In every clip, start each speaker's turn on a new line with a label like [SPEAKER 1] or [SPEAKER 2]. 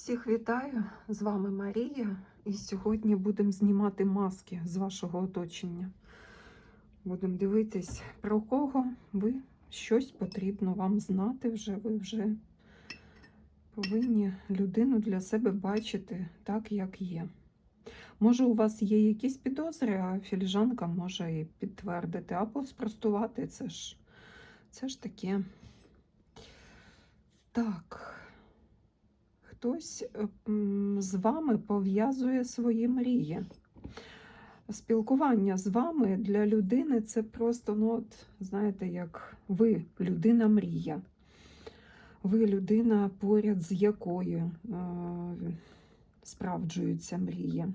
[SPEAKER 1] Всіх вітаю! З вами Марія, і сьогодні будемо знімати маски з вашого оточення. Будемо дивитись, про кого ви щось потрібно вам знати вже. Ви вже повинні людину для себе бачити так, як є. Може, у вас є якісь підозри, а філіжанка може і підтвердити, або спростувати. Це ж, це ж таке. Так. Хтось е, з вами пов'язує свої мрії. Спілкування з вами для людини це просто, ну, от, знаєте, як ви людина мрія. Ви людина, поряд з якою е, справджуються мрії.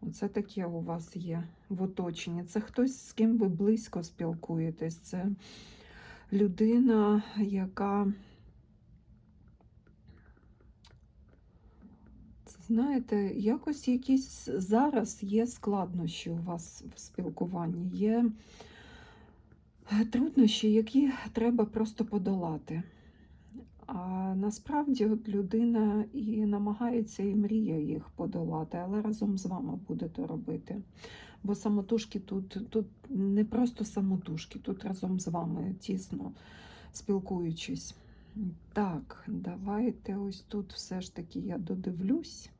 [SPEAKER 1] Оце таке у вас є в оточенні. Це хтось, з ким ви близько спілкуєтесь. Це людина, яка. Знаєте, якось якісь зараз є складнощі у вас в спілкуванні, є труднощі, які треба просто подолати. А насправді от людина і намагається і мріє їх подолати, але разом з вами буде то робити. Бо самотужки тут, тут не просто самотужки, тут разом з вами тісно спілкуючись. Так, давайте ось тут все ж таки я додивлюсь.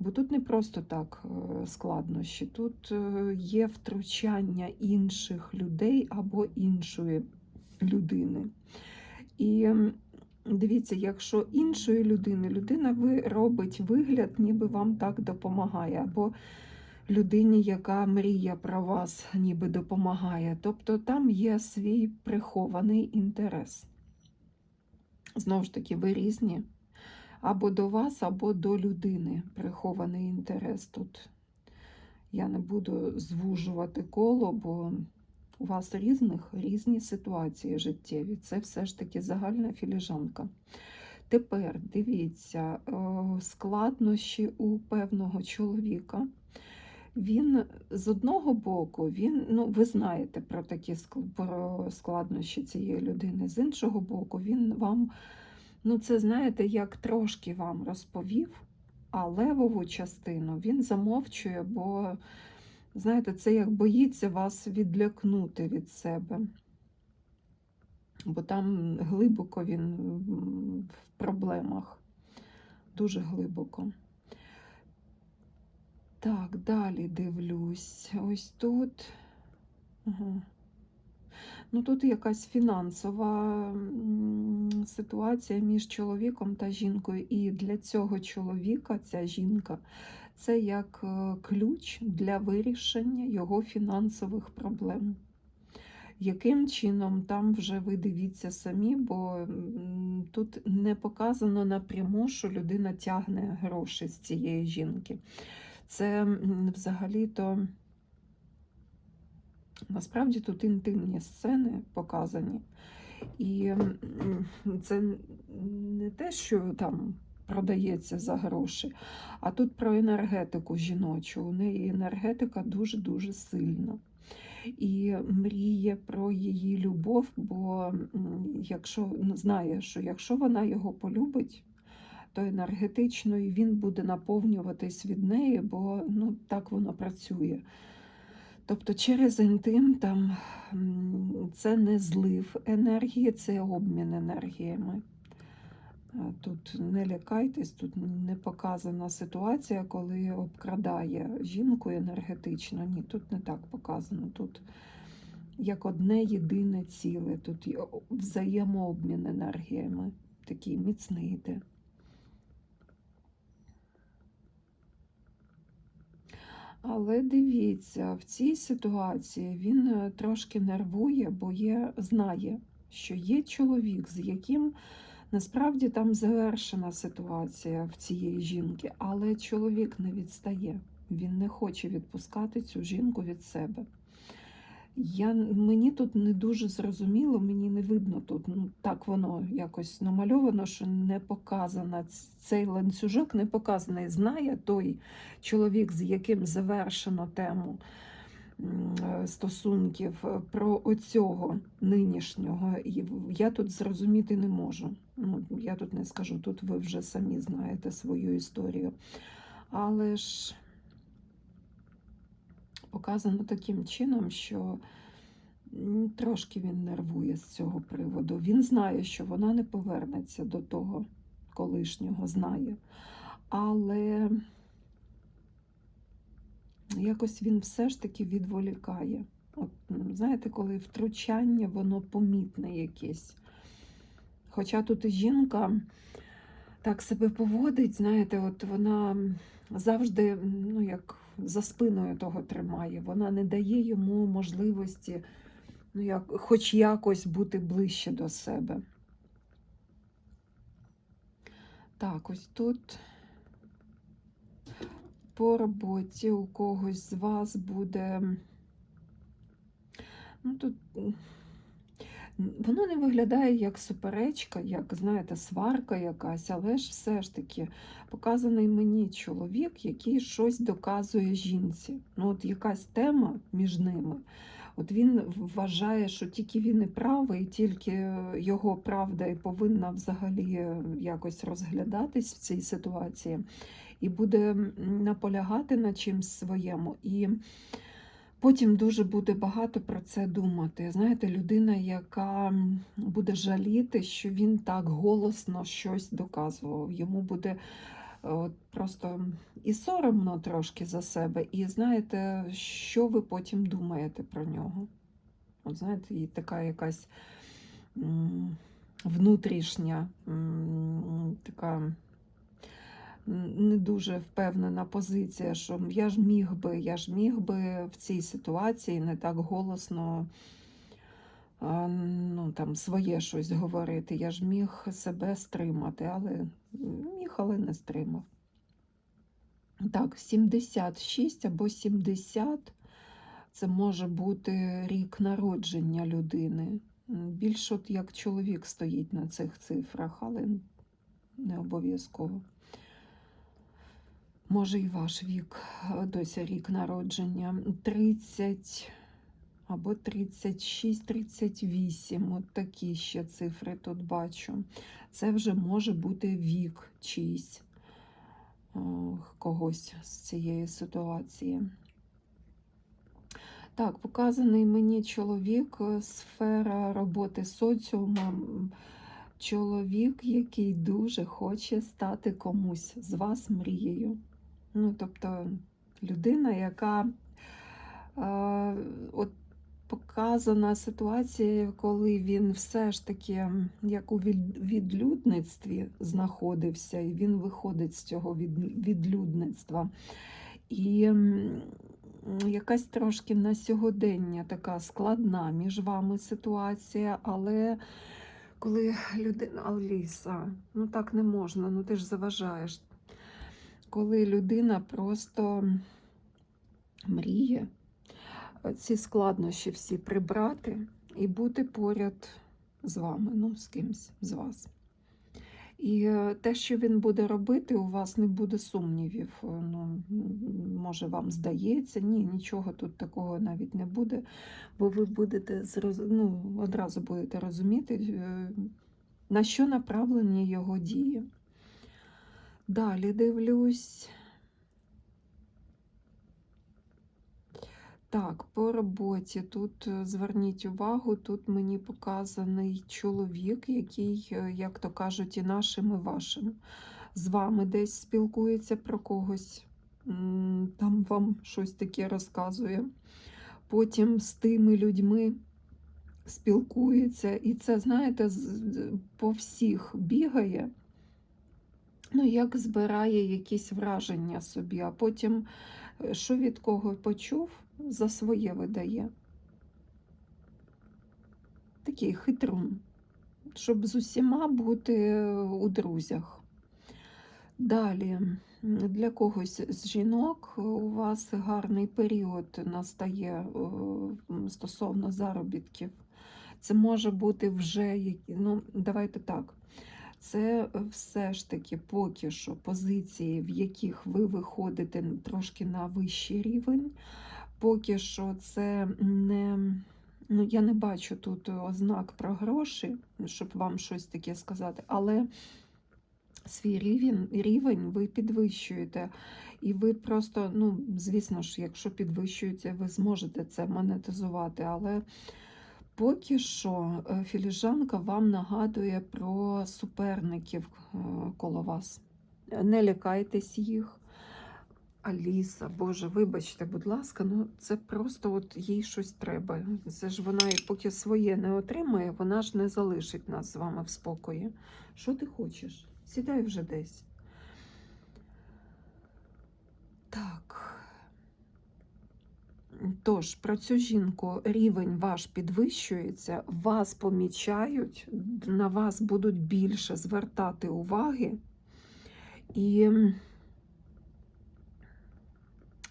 [SPEAKER 1] Бо тут не просто так е, складнощі, тут е, є втручання інших людей або іншої людини. І дивіться, якщо іншої людини людина робить вигляд, ніби вам так допомагає, або людині, яка мріє про вас, ніби допомагає. Тобто там є свій прихований інтерес. Знову ж таки, ви різні. Або до вас, або до людини прихований інтерес тут. Я не буду звужувати коло, бо у вас різних різні ситуації життєві. Це все ж таки загальна філіжанка. Тепер дивіться, е, складнощі у певного чоловіка. Він з одного боку, він, ну, ви знаєте про такі про складнощі цієї людини, з іншого боку, він вам, ну, це знаєте, як трошки вам розповів, а левову частину він замовчує, бо, знаєте, це як боїться вас відлякнути від себе. Бо там глибоко він в проблемах, дуже глибоко. Так, далі дивлюсь. Ось тут. Ага. Ну, тут якась фінансова ситуація між чоловіком та жінкою. І для цього чоловіка ця жінка це як е, ключ для вирішення його фінансових проблем. Яким чином там вже ви дивіться самі, бо тут не показано напряму, що людина тягне гроші з цієї жінки. Це взагалі-то насправді тут інтимні сцени показані. І це не те, що там продається за гроші, а тут про енергетику жіночу. У неї енергетика дуже-дуже сильна. І мріє про її любов, бо якщо ну, знає, що якщо вона його полюбить, то енергетично і він буде наповнюватись від неї, бо ну, так воно працює. Тобто через інтим там це не злив енергії, це обмін енергіями. Тут не лякайтесь, тут не показана ситуація, коли обкрадає жінку енергетично. Ні, тут не так показано. Тут як одне єдине ціле, тут взаємообмін енергіями, такий міцний йде. Але дивіться, в цій ситуації він е, трошки нервує, бо є, знає, що є чоловік, з яким насправді там завершена ситуація в цієї жінки, але чоловік не відстає. Він не хоче відпускати цю жінку від себе. Я, мені тут не дуже зрозуміло, мені не видно тут. Ну, так воно якось намальовано, що не показано цей ланцюжок, не показаний. Знає той чоловік, з яким завершено тему е, стосунків е, про оцього нинішнього. Я тут зрозуміти не можу. Ну, я тут не скажу, тут ви вже самі знаєте свою історію. Але ж показано таким чином, що трошки він нервує з цього приводу. Він знає, що вона не повернеться до того колишнього, знає. Але якось він все ж таки відволікає. От, знаєте, коли втручання, воно помітне якесь. Хоча тут жінка так себе поводить, знаєте, от вона завжди ну, як за спиною того тримає. Вона не дає йому можливості ну, як, хоч якось бути ближче до себе. Так, ось тут по роботі у когось з вас буде. Ну, тут воно не виглядає як суперечка, як, знаєте, сварка якась, але ж все ж таки показаний мені чоловік, який щось доказує жінці. Ну, от якась тема між ними. От він вважає, що тільки він і правий, тільки його правда і повинна взагалі якось розглядатись в цій ситуації, і буде наполягати на чимсь своєму. І Потім дуже буде багато про це думати. Знаєте, людина, яка буде жаліти, що він так голосно щось доказував. Йому буде е, от, просто і соромно трошки за себе, і знаєте, що ви потім думаєте про нього. От знаєте, і така якась внутрішня така не дуже впевнена позиція, що я ж міг би, я ж міг би в цій ситуації не так голосно ну, там, своє щось говорити. Я ж міг себе стримати, але міг, але не стримав. Так, 76 або 70 це може бути рік народження людини. Більш от як чоловік стоїть на цих цифрах, але не обов'язково. Може і ваш вік, е, досі рік народження. 30 або 36, 38. От такі ще цифри тут бачу. Це вже може бути вік чийсь е, когось з цієї ситуації. Так, показаний мені чоловік, е, сфера роботи соціумом. Чоловік, який дуже хоче стати комусь з вас мрією. Ну, тобто людина, яка е, от показана ситуація, коли він все ж таки як у відлюдництві знаходився, і він виходить з цього відлюдництва. І якась трошки на сьогодення така складна між вами ситуація, але коли людина Аліса, ну так не можна, ну ти ж заважаєш коли людина просто мріє ці складнощі всі прибрати і бути поряд з вами, ну, з кимсь з вас. І е, те, що він буде робити, у вас не буде сумнівів. Е, Ну, може, вам здається, ні, нічого тут такого навіть не буде, бо ви будете ну, одразу будете розуміти, е, на що направлені його дії. Далі дивлюсь. Так, по роботі тут е, зверніть увагу, тут мені показаний чоловік, який, е, як то кажуть, і нашим, і вашим. З вами десь спілкується про когось, там вам щось таке розказує. Потім з тими людьми спілкується, і це, знаєте, по всіх бігає ну, як збирає якісь враження собі, а потім, е, що від кого почув, за своє видає. Такий хитрун, щоб з усіма бути у друзях. Далі, для когось з жінок у вас гарний період настає е, стосовно заробітків. Це може бути вже, ну, давайте так. Це все ж таки поки що позиції, в яких ви виходите трошки на вищий рівень. Поки що це не Ну, я не бачу тут ознак про гроші, щоб вам щось таке сказати, але свій рівень, рівень ви підвищуєте. І ви просто, ну, звісно ж, якщо підвищуєте, ви зможете це монетизувати. Але поки що е, філіжанка вам нагадує про суперників е, коло вас. Не лякайтесь їх. Аліса, Боже, вибачте, будь ласка, ну це просто от їй щось треба. Це ж вона поки своє не отримає, вона ж не залишить нас з вами в спокої. Що ти хочеш? Сідай вже десь. Так. Тож, про цю жінку рівень ваш підвищується, вас помічають, на вас будуть більше звертати уваги. І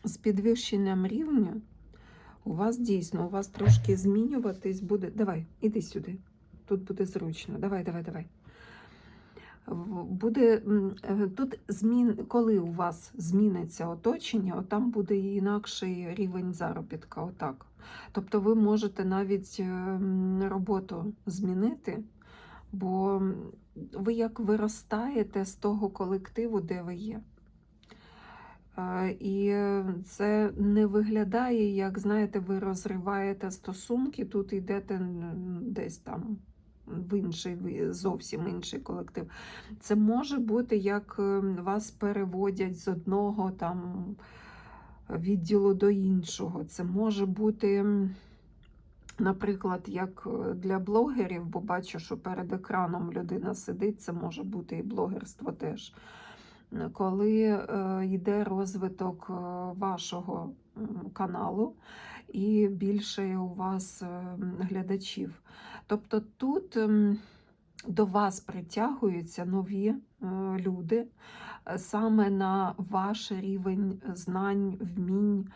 [SPEAKER 1] з підвищенням рівня у вас дійсно, у вас трошки змінюватись буде. Давай, іди сюди. Тут буде зручно. Давай, давай, давай. Буде е, тут змін, коли у вас зміниться оточення, от там буде інакший рівень заробітка. Отак. Тобто ви можете навіть е, роботу змінити, бо ви як виростаєте з того колективу, де ви є. Е, І це не виглядає, як знаєте, ви розриваєте стосунки, тут йдете десь там в інший, зовсім інший колектив. Це може бути, як е, вас переводять з одного там відділу до іншого. Це може бути, наприклад, як е, для блогерів, бо бачу, що перед екраном людина сидить, це може бути і блогерство теж. Коли е, йде розвиток е, вашого каналу і більше у вас е, глядачів. Тобто тут ем, до вас притягуються нові е, люди е, саме на ваш рівень знань, вмінь.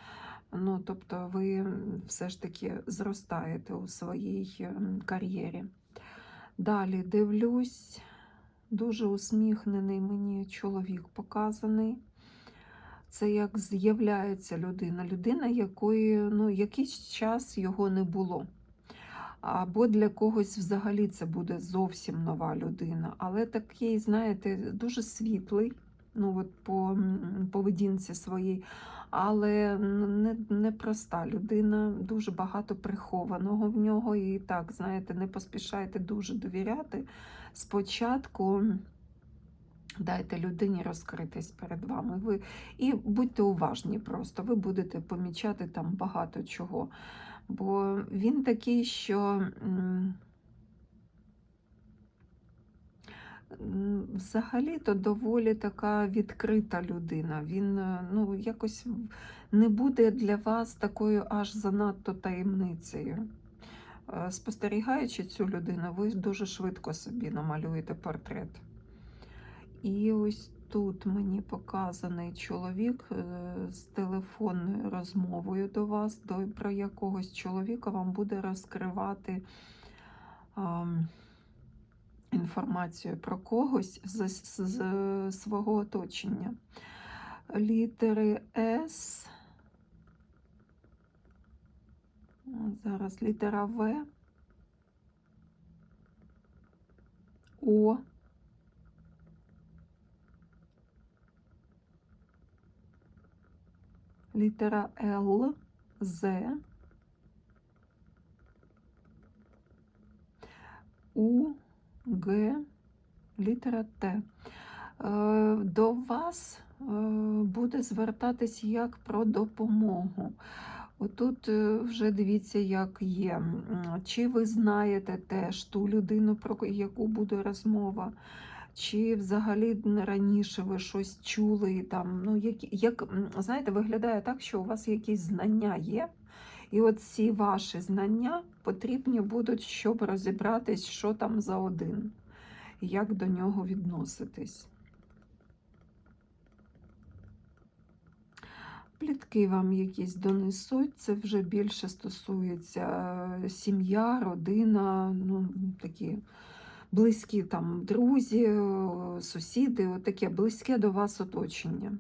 [SPEAKER 1] Ну, тобто ви все ж таки зростаєте у своїй ем, кар'єрі. Далі дивлюсь, дуже усміхнений мені чоловік показаний. Це як з'являється людина, людина, якої ну, якийсь час його не було. Або для когось взагалі це буде зовсім нова людина. Але такий, знаєте, дуже світлий, ну от по поведінці своїй, але не, не проста людина, дуже багато прихованого в нього. І так, знаєте, не поспішайте дуже довіряти. Спочатку дайте людині розкритись перед вами. Ви, і будьте уважні просто, ви будете помічати там багато чого. Бо він такий, що взагалі-то доволі така відкрита людина. Він е, ну, якось не буде для вас такою аж занадто таємницею. Е, Спостерігаючи цю людину, ви дуже швидко собі намалюєте портрет. І ось тут мені показаний чоловік е, з телефонною розмовою до вас, до, про якогось чоловіка вам буде розкривати ам, інформацію про когось з, з, з свого оточення. Літери С. Зараз літера В. О. літера Л, З, У, Г, літера Т. Е, До вас е, буде звертатись як про допомогу. Отут е, вже дивіться, як є. Чи ви знаєте теж ту людину, про яку буде розмова, чи взагалі раніше ви щось чули там, ну, як, як знаєте, виглядає так, що у вас якісь знання є, і от ці ваші знання потрібні будуть, щоб розібратись, що там за один, як до нього відноситись. Плітки вам якісь донесуть, це вже більше стосується е, сім'я, родина, ну, такі близькі там друзі, е, сусіди, таке близьке до вас оточення.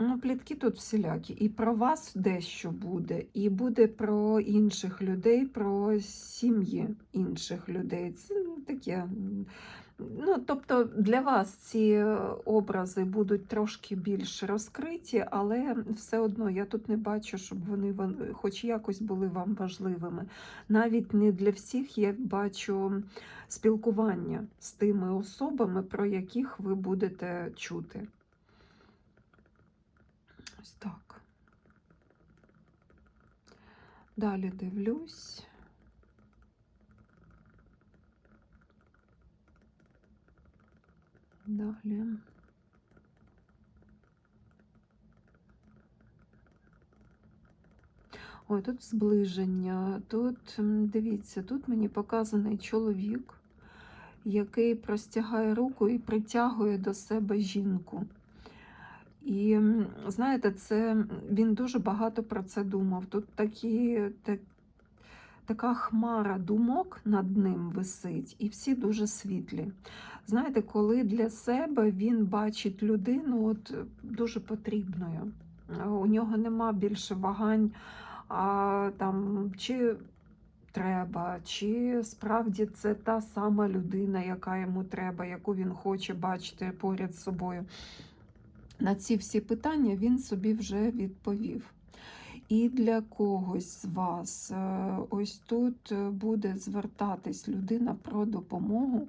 [SPEAKER 1] Ну, плітки тут всілякі. І про вас дещо буде, і буде про інших людей, про сім'ї інших людей. Це таке. Ну, тобто для вас ці е, образи будуть трошки більш розкриті, але все одно я тут не бачу, щоб вони хоч якось були вам важливими. Навіть не для всіх я бачу спілкування з тими особами, про яких ви будете чути. Ось так. Далі дивлюсь. Далі. Ой, тут зближення. Тут, дивіться, тут мені показаний чоловік, який простягає руку і притягує до себе жінку. І знаєте, це він дуже багато про це думав. Тут такі, так, така хмара думок над ним висить, і всі дуже світлі. Знаєте, коли для себе він бачить людину от, дуже потрібною. У нього нема більше вагань, а, там, чи треба, чи справді це та сама людина, яка йому треба, яку він хоче бачити поряд з собою. На ці всі питання він собі вже відповів. І для когось з вас е, ось тут е, буде звертатись людина про допомогу.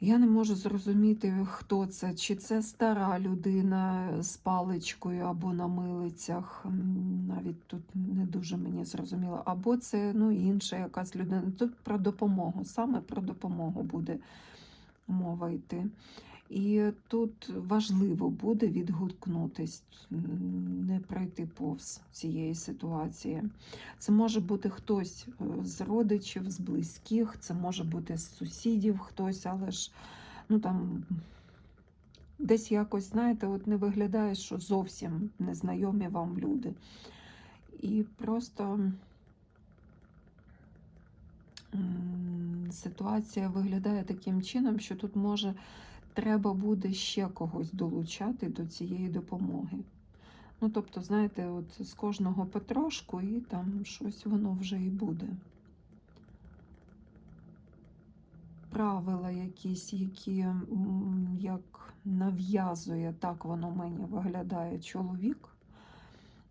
[SPEAKER 1] Я не можу зрозуміти, хто це, чи це стара людина з паличкою або на милицях. Навіть тут не дуже мені зрозуміло. Або це ну, інша якась людина. Тут про допомогу, саме про допомогу буде мова йти. І тут важливо буде відгукнутись, не пройти повз цієї ситуації. Це може бути хтось е, з родичів, з близьких, це може бути з сусідів хтось, але ж ну там десь якось, знаєте, от не виглядає, що зовсім незнайомі вам люди. І просто ситуація виглядає таким чином, що тут може треба буде ще когось долучати до цієї допомоги. Ну, тобто, знаєте, от з кожного потрошку, і там щось воно вже і буде. Правила якісь, які як нав'язує, так воно мені виглядає чоловік.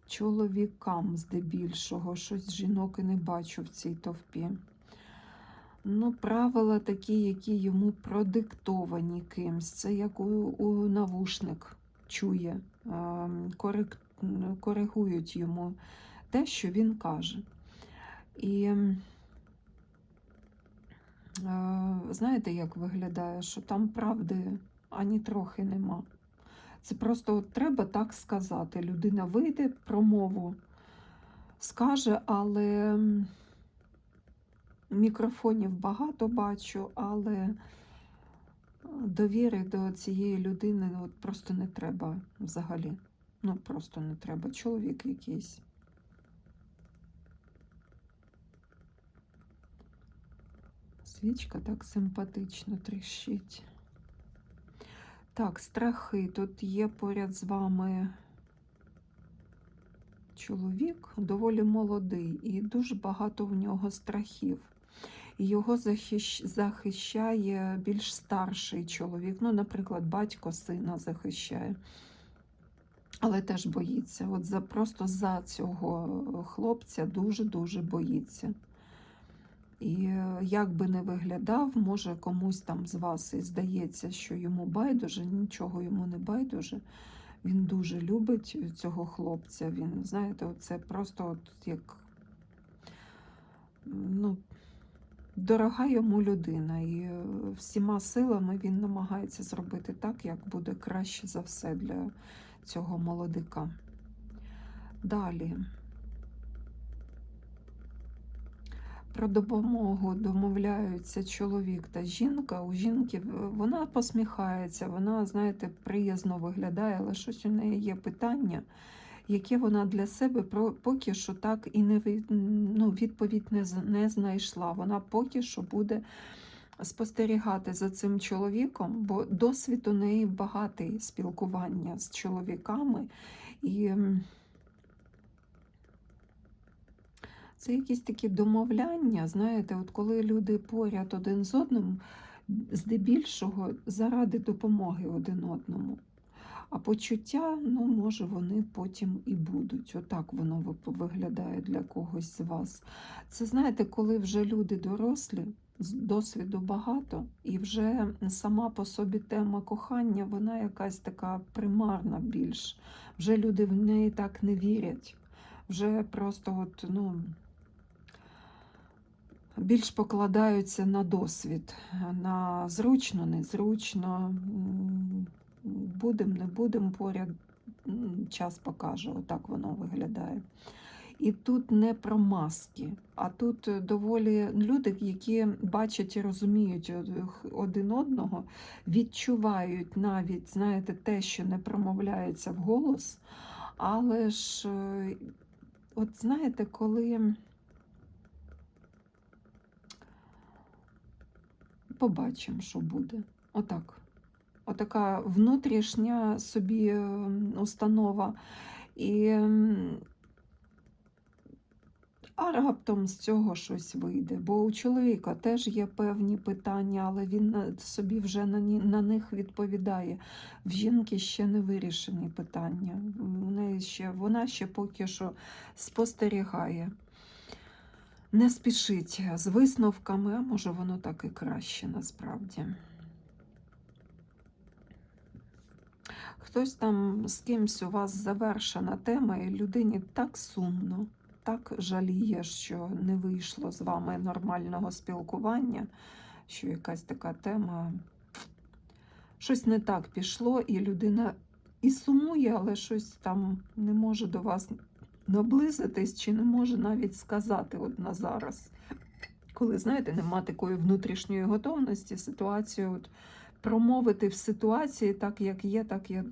[SPEAKER 1] Чоловікам здебільшого, щось жінок і не бачу в цій товпі. Ну, правила такі, які йому продиктовані кимсь. Це як у, у навушник чує, корек, коригують йому те, що він каже. І знаєте, як виглядає, що там правди ані трохи нема. Це просто треба так сказати. Людина вийде, промову скаже, але. Мікрофонів багато бачу, але е, довіри до цієї людини ну, от просто не треба взагалі. Ну, просто не треба. Чоловік якийсь. Свічка так симпатично тріщить. Так, страхи. Тут є поряд з вами чоловік, доволі молодий, і дуже багато в нього страхів. Його захищ... захищає більш старший чоловік. Ну, наприклад, батько сина захищає, але теж боїться. От за, просто за цього хлопця дуже-дуже боїться. І е, як би не виглядав, може комусь там з вас і здається, що йому байдуже, нічого йому не байдуже. Він дуже любить цього хлопця. Він, знаєте, це просто от як ну, дорога йому людина. І е, всіма силами він намагається зробити так, як буде краще за все для цього молодика. Далі. Про допомогу домовляються чоловік та жінка. У жінки вона посміхається, вона, знаєте, приязно виглядає, але щось у неї є питання, яке вона для себе поки що так і не ну, відповідь не, не знайшла. Вона поки що буде спостерігати за цим чоловіком, бо досвід у неї багатий спілкування з чоловіками. І це якісь такі домовляння, знаєте, от коли люди поряд один з одним, здебільшого заради допомоги один одному. А почуття, ну, може, вони потім і будуть. Отак воно виглядає для когось з вас. Це знаєте, коли вже люди дорослі, з досвіду багато, і вже сама по собі тема кохання, вона якась така примарна більш. Вже люди в неї так не вірять. Вже просто от, ну, більш покладаються на досвід, на зручно, незручно, будемо, не будемо поряд, час покаже, отак воно виглядає. І тут не про маски, а тут доволі люди, які бачать і розуміють один одного, відчувають навіть, знаєте, те, що не промовляється вголос, але ж, е, от знаєте, коли побачимо, що буде. Отак. Отака внутрішня собі установа. І а раптом з цього щось вийде. Бо у чоловіка теж є певні питання, але він собі вже на, на них відповідає. В жінки ще не вирішені питання. В ще, вона ще поки що спостерігає. Не спішить з висновками, а може воно так і краще насправді. Хтось там з кимсь у вас завершена тема, і людині так сумно, так жаліє, що не вийшло з вами нормального спілкування, що якась така тема, щось не так пішло, і людина і сумує, але щось там не може до вас наблизитись, чи не може навіть сказати от на зараз. Коли, знаєте, нема такої внутрішньої готовності, ситуацію от промовити в ситуації так, як є, так, як,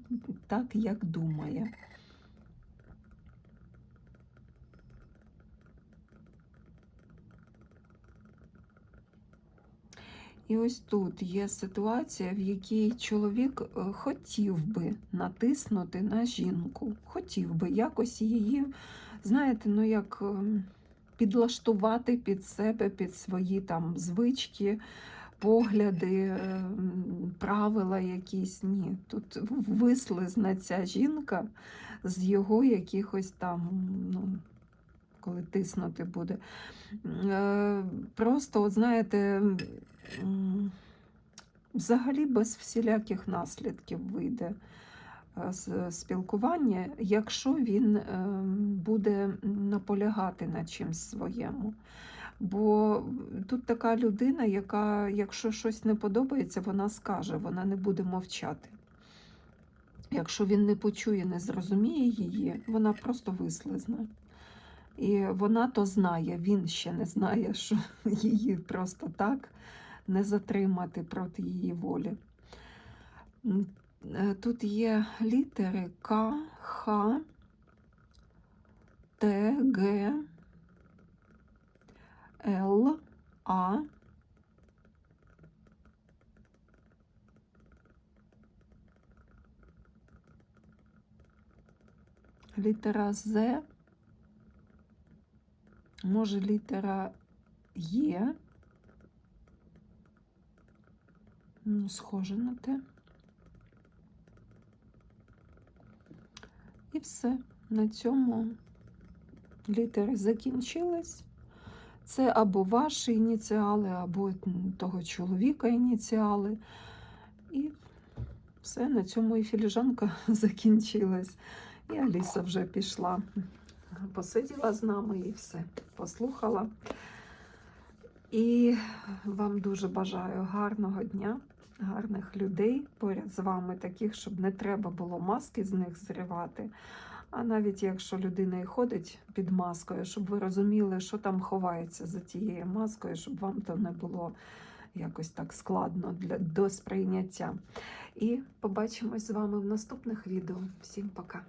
[SPEAKER 1] так, як думає. І ось тут є ситуація, в якій чоловік е, хотів би натиснути на жінку, хотів би якось її, знаєте, ну як ем, підлаштувати під себе, під свої там звички, погляди, ем, правила якісь. Ні, тут вислизна ця жінка з його якихось там, ну, коли тиснути буде. Е, Просто, от знаєте, взагалі без всіляких наслідків вийде е, з спілкування, якщо він е, буде наполягати на чимсь своєму. Бо тут така людина, яка, якщо щось не подобається, вона скаже, вона не буде мовчати. Якщо він не почує, не зрозуміє її, вона просто вислизне. І вона то знає, він ще не знає, що її просто так не затримати проти її волі. Е, Тут є літери К, Х, Т, Г, Л, А. Літера З. Може, літера Є. Ну, схоже на те. І все. На цьому літери закінчились. Це або ваші ініціали, або того чоловіка ініціали. І все, на цьому і філіжанка закінчилась. І Аліса вже пішла посиділа з нами і все послухала. І вам дуже бажаю гарного дня, гарних людей поряд з вами, таких, щоб не треба було маски з них зривати. А навіть якщо людина і ходить під маскою, щоб ви розуміли, що там ховається за тією маскою, щоб вам то не було якось так складно для до сприйняття. І побачимось з вами в наступних відео. Всім пока!